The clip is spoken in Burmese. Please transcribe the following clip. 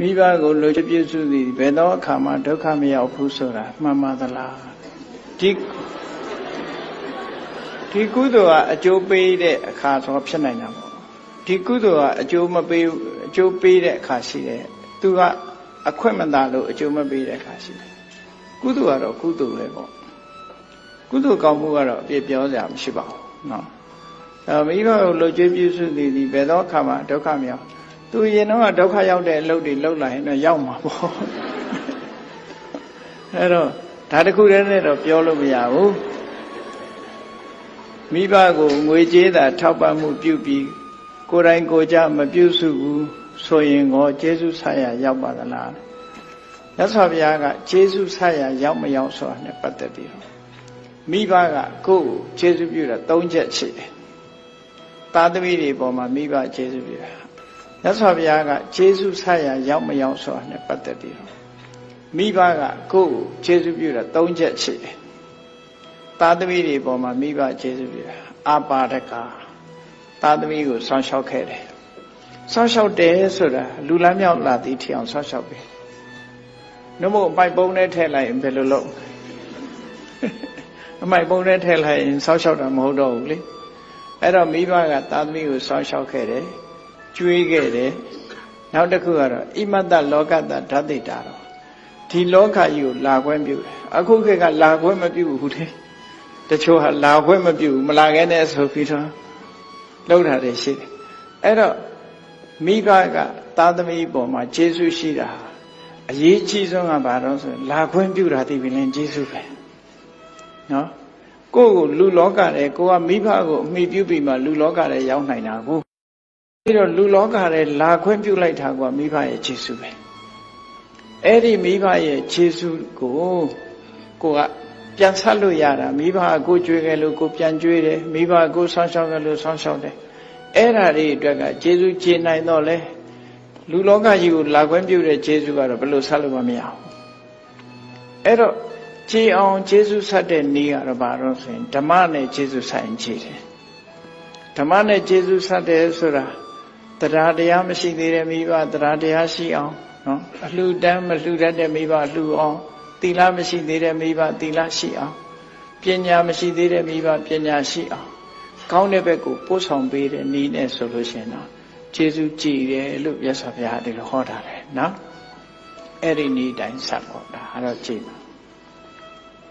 မိဘကိုလိုချင်ပြည့်စုံသည်ဘယ်တော့အခါမှဒုက္ခမရောက်ဘူးဆိုတာမှန်ပါသလားဒီဒီကုသိုလ်ကအကျိုးပေးတဲ့အခါဆိုဖြစ်နိုင်တာပေါ့ဒီကုသိုလ်ကအကျိုးမပေးအကျိုးပေးတဲ့အခါရှိတယ်သူကအခွင့်မသာလို့အကျိုးမပေးတဲ့အခါရှိတယ်ကုသိုလ်ကတော့ကုသိုလ်ပဲပေါ့ကုသိုလ်ကောင်းမှုကတော့အပြည့်ပြောစရာမရှိပါဘူးနော်အဲမိဘကိုလှုပ်ကြွေးပြုစုသည်သည်ဘယ်တော့အခါမှဒုက္ခမရောက် သူရင်တော့ဒုက္ခရောက်တဲ့အလုပ်တွေလုပ်လာရင်တော့ရောက်မှာပေါ့အဲ့တော့ဒါတခုတည်းနဲ့တော့ပြောလို့မရဘူးမိဘကိုငွေကြေးသာ ထောက်ပံ့မှုပြုပြီးကိုယ်တိုင်ကိုယ်ကြမပြုစုဘူးဆိုရင်ကောကျေးဇူးဆရာရောက်ပါသလားမြတ်စွာဘုရားကကျေးဇူးဆရာရောက်မရောက်ဆိုတာနဲ့ပတ်သက်ပြီးတော့မိဘကကိုယ့်ကိုကျေးဇူးပြုတာ၃ချက်ရှိတယ်သားသမီးတွေပေါ်မှာမိဘကျေးဇူးပြုတာ မြတ်စွာဘုရားကကျေးဇူးဆရာရောက်မရောက်ဆိုတာနဲ့ပတ်သက်ပြီးတော့မိဘကကိုယ့်ကိုကျေးဇူးပြုတာ၃ချက်ရှိတယ်သားသမီးတွေပေါ်မှာမိဘကျေးဇူးပြုတာအာပါဒကသားသမီးကိုဆောင်းလျှောက်ခဲ့တယ်ဆောင်းလျှောက်တယ်ဆိုတာလူလမ်းမြောက်လာသည်ထီအောင်ဆောင်းလျှောက်ပြီနှုတ်မို့အပိုက်ပုံးနဲ့ထည့်လိုက်ရင်ဘယ်လိုလုပ်အမိုက်ပုံးနဲ့ထည့်လိုက်ရင်ဆောင်းလျှောက်တာမဟုတ်တော့ဘူးလေအဲ့တော့မိဘကသားသမီးကိုဆောင်းလျှောက်ခဲ့တယ် ကျွေးခဲ့တယ်နောက်တစ်ခုကတော့ဣမတ္တလောကတ္တဓာတိတာတော့ဒီလောကကြီးကိုလာခွင့်ပြုတယ်အခုခေတ်ကလာခွင့်မပြုဘူးတဲ့တချို့ဟာလာခွင့်မပြုဘူးမလာခဲ့နဲ့ဆိုပြီးတော့လောက်တာတွေရှိတယ်အဲ့တော့မိဘကသားသမီးပေါ်မှာကျေးဇူးရှိတာအရေးကြီးဆုံးကဘာတော့ဆိုလာခွင့်ပြုတာဒီပင်လည်းကျေးဇူးပဲနော်ကိုယ့်ကိုလူလောကထဲကိုကမိဘကိုအမိပြုပြီးမှလူလောကထဲရောက်နိုင်တာကို ပြီးတော့လူလောကထဲလာခွင့်ပြုလိုက်တာကမိဘရဲ့ကျေးဇူးပဲအဲ့ဒီမိဘရဲ့ကျေးဇူးကိုကိုကပြန်ဆက်လို့ရတာမိဘကိုကြွေးခဲ့လို့ကိုပြန်ကြွေးတယ်မိဘကိုဆောင်းရှောက်ခဲ့လို့ဆောင်းရှောက်တယ်အဲ့ဓာတွေအတွက်ကကျေးဇူးကျေနိုင်တော့လဲလူလောကကြီးကိုလာခွင့်ပြုတဲ့ကျေးဇူးကတော့ဘယ်လိုဆက်လို့မရဘူးအဲ့တော့ကြည်အောင်ကျေးဇူးဆက်တဲ့နေ့ကတော့ဘာလို့ဆိုရင်ဓမ္မနဲ့ကျေးဇူးဆိုင်ကြည်တယ်ဓမ္မနဲ့ကျေးဇူးဆက်တယ်ဆိုတာ တရားတရားမရှိသေးတဲ့မိဘတရားတရားရှိအောင်နော်အလှူဒန်းမလှူတတ်တဲ့မိဘလှူအောင်သီလမရှိသေးတဲ့မိဘသီလရှိအောင်ပညာမရှိသေးတဲ့မိဘပညာရှိအောင်ကောင်းတဲ့ဘက်ကိုပို့ဆောင်ပေးတဲ့နည်းနဲ့ဆိုလို့ရှိရင်တော့ကျေးဇူးကြည်တယ်လို့မြတ်စွာဘုရားဒီလိုဟောထားတယ်နော်အဲ့ဒီနည်းတိုင်းဆက်ပေါ့ဒါအဲ့တော့ကြည်ပါ